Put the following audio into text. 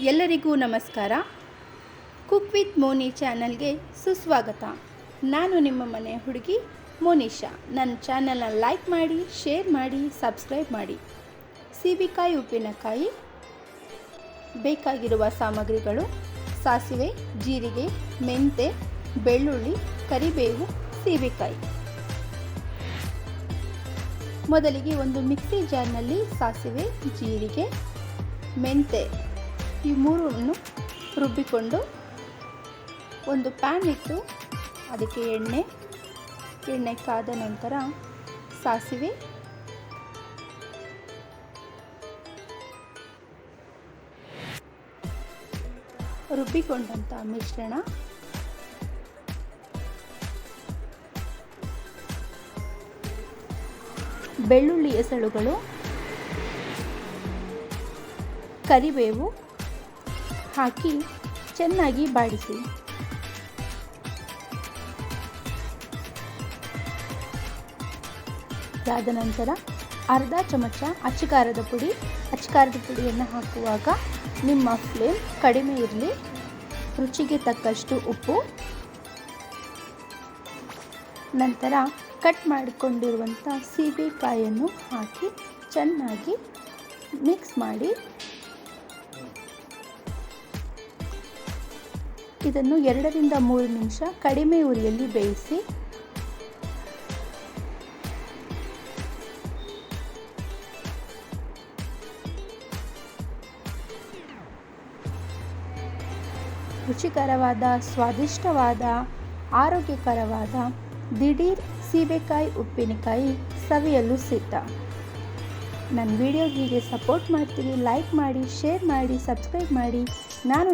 ಎಲ್ಲರಿಗೂ ನಮಸ್ಕಾರ. Cook with Moni ಚಾನಲ್ಗೆ ಸುಸ್ವಾಗತ. ನಾನು ನಿಮ್ಮ ಮನೆ ಹುಡುಗಿ ಮೋನಿಶಾ. ನನ್ನ ಚಾನಲ್ನ ಲೈಕ್ ಮಾಡಿ ಶೇರ್ ಮಾಡಿ ಸಬ್ಸ್ಕ್ರೈಬ್ ಮಾಡಿ. ಸೀಬೆಕಾಯಿ, ಉಪ್ಪಿನಕಾಯಿ ಬೇಕಾಗಿರುವ ಸಾಮಗ್ರಿಗಳು ಸಾಸಿವೆ, ಜೀರಿಗೆ, ಮೆಂತೆ, ಬೆಳ್ಳುಳ್ಳಿ, ಕರಿಬೇವು, ಸೀಬೆಕಾಯಿ. ಮೊದಲಿಗೆ ಒಂದು ಮಿಕ್ಸಿ ಜಾರ್ನಲ್ಲಿ ಸಾಸಿವೆ, ಜೀರಿಗೆ, ಮೆಂತೆ ಈ ಮೂರನ್ನು ರುಬ್ಬಿಕೊಂಡು ಒಂದು ಪ್ಯಾನ್ ಇಟ್ಟು ಅದಕ್ಕೆ ಎಣ್ಣೆ ಎಣ್ಣೆ ಕಾದ ನಂತರ ಸಾಸಿವೆ ರುಬ್ಬಿಕೊಂಡಂಥ ಮಿಶ್ರಣ, ಬೆಳ್ಳುಳ್ಳಿ ಎಸಳುಗಳು ಕರಿಬೇವು ಹಾಕಿ ಚೆನ್ನಾಗಿ ಬಾಡಿಸಿ. ಅದಾದ ನಂತರ ಅರ್ಧ ಚಮಚ ಅಚ್ಚಕಾರದ ಪುಡಿ. ಅಚ್ಚಕಾರದ ಪುಡಿಯನ್ನು ಹಾಕುವಾಗ ನಿಮ್ಮ ಫ್ಲೇಮ್ ಕಡಿಮೆ ಇರಲಿ. ರುಚಿಗೆ ತಕ್ಕಷ್ಟು ಉಪ್ಪು. ನಂತರ ಕಟ್ ಮಾಡಿಕೊಂಡಿರುವಂಥ ಸೀಬೆಕಾಯನ್ನು ಹಾಕಿ ಚೆನ್ನಾಗಿ ಮಿಕ್ಸ್ ಮಾಡಿ. ಇದನ್ನು ಎರಡರಿಂದ ಮೂರು ನಿಮಿಷ ಕಡಿಮೆ ಉರಿಯಲ್ಲಿ ಬೇಯಿಸಿ ರುಚಿಕರವಾದ, ಸ್ವಾದಿಷ್ಟವಾದ, ಆರೋಗ್ಯಕರವಾದ ದಿಢೀರ್ ಸೀಬೆಕಾಯಿ ಉಪ್ಪಿನಕಾಯಿ ಸವಿಯಲು ಸಿದ್ಧ. ನನ್ನ ವಿಡಿಯೋ ಹೀಗೆ ಸಪೋರ್ಟ್ ಮಾಡ್ತೀನಿ ಲೈಕ್ ಮಾಡಿ, ಶೇರ್ ಮಾಡಿ, ಸಬ್ಸ್ಕ್ರೈಬ್ ಮಾಡಿ. ನಾನು